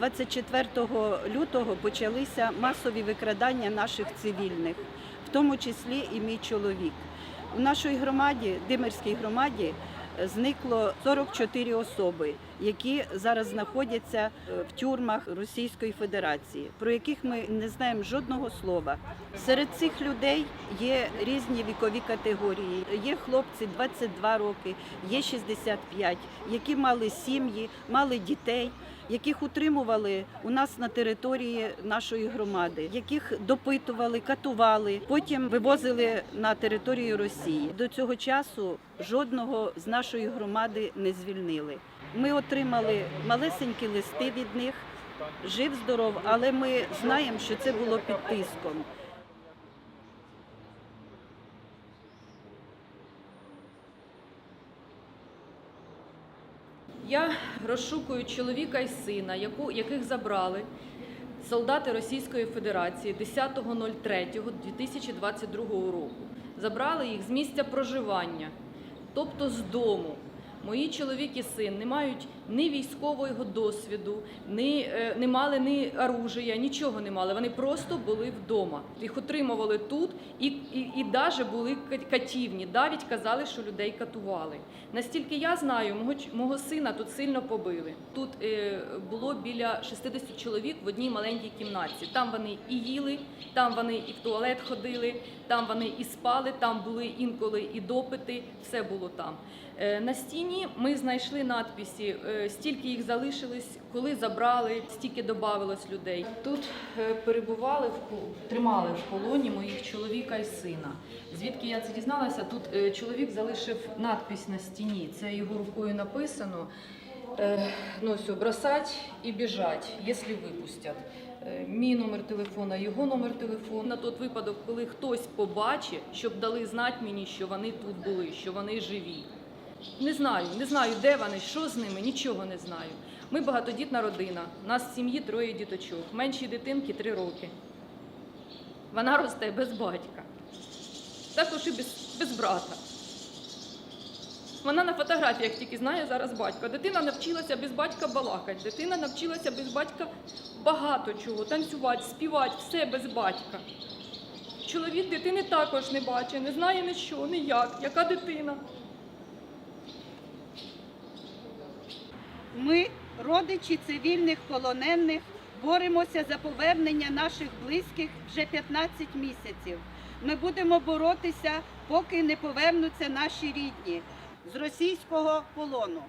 24 лютого почалися масові викрадання наших цивільних, в тому числі і мій чоловік. У нашій громаді, Димирській громаді, зникло 44 особи, які зараз знаходяться е, в тюрмах Російської Федерації, про яких ми не знаємо жодного слова. Серед цих людей є різні вікові категорії. Є хлопці 22 роки, є 65, які мали сім'ї, мали дітей яких утримували у нас на території нашої громади, яких допитували, катували, потім вивозили на територію Росії. До цього часу жодного з нашої громади не звільнили. Ми отримали малесенькі листи від них. Жив здоров, але ми знаємо, що це було під тиском. Я розшукую чоловіка і сина, яких забрали солдати Російської Федерації 10.03.2022 року. Забрали їх з місця проживання, тобто з дому. Мої чоловік і син не мають ні військового досвіду, ні, е, не мали ні оружия, нічого не мали. Вони просто були вдома. Їх отримували тут і, і, і навіть були катівні. Навіть казали, що людей катували. Настільки я знаю, мого, мого сина тут сильно побили. Тут е, було біля 60 чоловік в одній маленькій кімнаті. Там вони і їли, там вони і в туалет ходили, там вони і спали, там були інколи і допити, все було там. Е, На стіні ми знайшли надписи, е, стільки їх залишилось, коли забрали, стільки додавалось людей. Тут е, перебували в тримали в полоні моїх чоловіка і сина. Звідки я це дізналася? Тут е, чоловік залишив надпись на стіні. Це його рукою написано. Е, Ну, все, бросать і біжать, якщо випустять. Мій номер телефона, його номер телефону. На той випадок, коли хтось побачить, щоб дали знати мені, що вони тут були, що вони живі. Не знаю, не знаю, де вони, що з ними, нічого не знаю. Ми багатодітна родина. У нас в сім'ї троє діточок. Меншій дитинки три роки. Вона росте без батька. Також і без, без брата. Вона на фотографіях тільки знає зараз батька. Дитина навчилася без батька балакати. Дитина навчилася без батька багато чого, танцювати, співати, все без батька. Чоловік дитини також не бачить, не знає нічого, ніяк. Яка дитина? Ми, родичі цивільних полонених, боремося за повернення наших близьких вже 15 місяців. Ми будемо боротися, поки не повернуться наші рідні з російського полону.